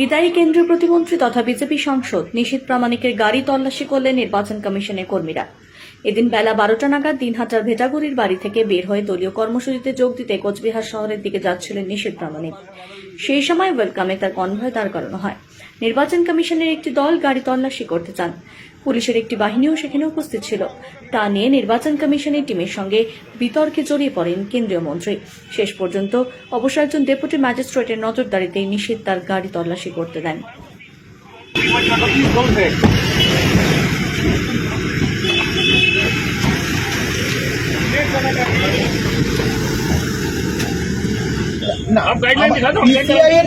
বিদায়ী কেন্দ্রীয় প্রতিমন্ত্রী তথা বিজেপি সাংসদ নিশীত প্রামাণিকের গাড়ি তল্লাশি করলেন নির্বাচন কমিশনের কর্মীরা। এদিন বেলা বারোটা নাগাদ দিনহাটার ভেটাগুড়ির বাড়ি থেকে বের হয়ে দলীয় কর্মসূচিতে যোগ দিতে কোচবিহার শহরের দিকে যাচ্ছিলেন নিশীত প্রামাণিক। সেই সময় ওয়েলকামে তার কনভয় দাঁড় করানো হয়। নির্বাচন কমিশনের একটি দল গাড়ি তল্লাশি করতে চান। পুলিশের একটি বাহিনীও সেখানে উপস্থিত ছিল। তা নিয়ে নির্বাচন কমিশনের টিমের সঙ্গে বিতর্কে জড়িয়ে পড়েন কেন্দ্রীয় মন্ত্রী। শেষ পর্যন্ত অবশ্য একজন ডেপুটি ম্যাজিস্ট্রেটের নজরদারিতে নিষেধ তার গাড়ি তল্লাশি করতে দেন। आप गाइडलाइन दिखा दो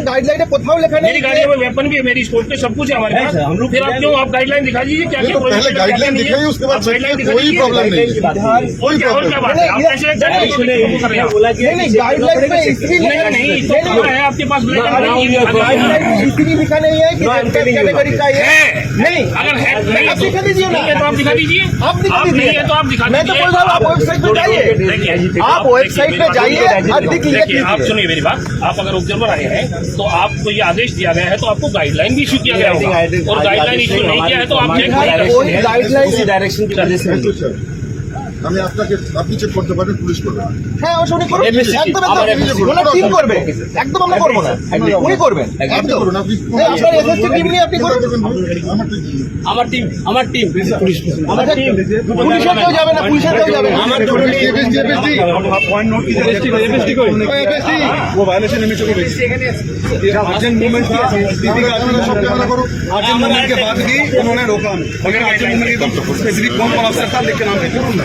गाइडलाइन है कोथाओ लिखा नहीं मेरी वेपन भी है मेरी स्पोर्ट पे सब कुछ है हमारे पास। गाइडलाइन दिखा दीजिए क्या क्या पहले दिखाइए नहीं नहीं आपके पास लिखा नहीं है नहीं आप दिखा दीजिए आप दिखा नहीं तो आप वेबसाइट पे जाइए। आप वेबसाइट पे जाइए आप सुनिए मेरी बात आप अगर ऑब्जर्वर आए हैं तो आपको ये आदेश दिया गया है तो आपको गाइडलाइन भी इशू किया गया होगा। और गाइडलाइन इशू नहीं किया है तो आप गाइडलाइन डायरेक्शन की वजह से আমি আপনাকে আপনি চেক করতে পারেন পুলিশ করবে হ্যাঁ অবশ্যই উনি করবেন MSC একদম আমার একদম MSC ওনার টিম করবে একদম আমরা করবো না উনি করবেন আপনি একদম করুন আপনি এই আপনার এসএসসি টিম নিয়ে আপনি করুন আমার তো আমার টিম আমার টিম আমার টিম পুলিশের কেউ যাবে না পুলিশের কেউ যাবে না আমার এবিএসডি এবিএসডি पॉइंट नोट कीजिए वो वायलेशन इमेज को अर्जेंट मूवमेंट की दीदी का সব ক্যামেরা করো अर्जेंट मूवमेंट के बाद भी उन्होंने रोका हमें अगर अर्जेंट मूवमेंट एकदम स्पेसिफिक कौन कौन अफसर था लेकिन हम করুন না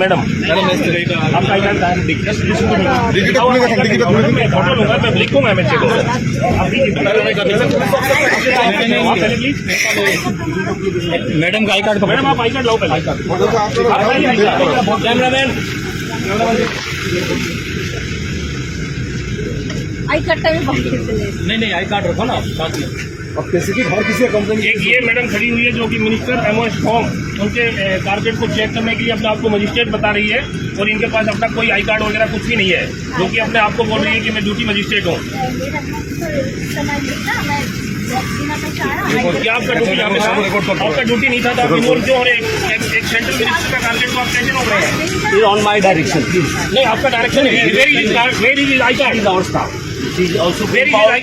मैडम मैडम का आई कार्ड मैडम आप आई कार्ड लाओ पहले। कैमरा मैन आई बाकी चले नहीं नहीं आई कार्ड रखो ना साथ में। अब किसी की हर किसी कंपनी एक ये मैडम खड़ी हुई है जो कि मिनिस्टर एम एस फॉर्म उनके टारगेट को चेक करने के लिए अपने आप को मजिस्ट्रेट बता रही है और इनके पास अपना कोई आई कार्ड वगैरह कुछ भी नहीं है जो कि अपने आप को बोल रही है कि मैं ड्यूटी मजिस्ट्रेट हूँ। क्या आपका ड्यूटी यहाँ पे था आपका ड्यूटी नहीं था तो आप इन्वॉल्व क्यों हो रहे एक, एक सेंट्रल मिनिस्टर का टारगेट को आप कैसे रोक रहे हैं? ऑन माय डायरेक्शन नहीं आपका डायरेक्शन है। Very very I card is our staff is also very I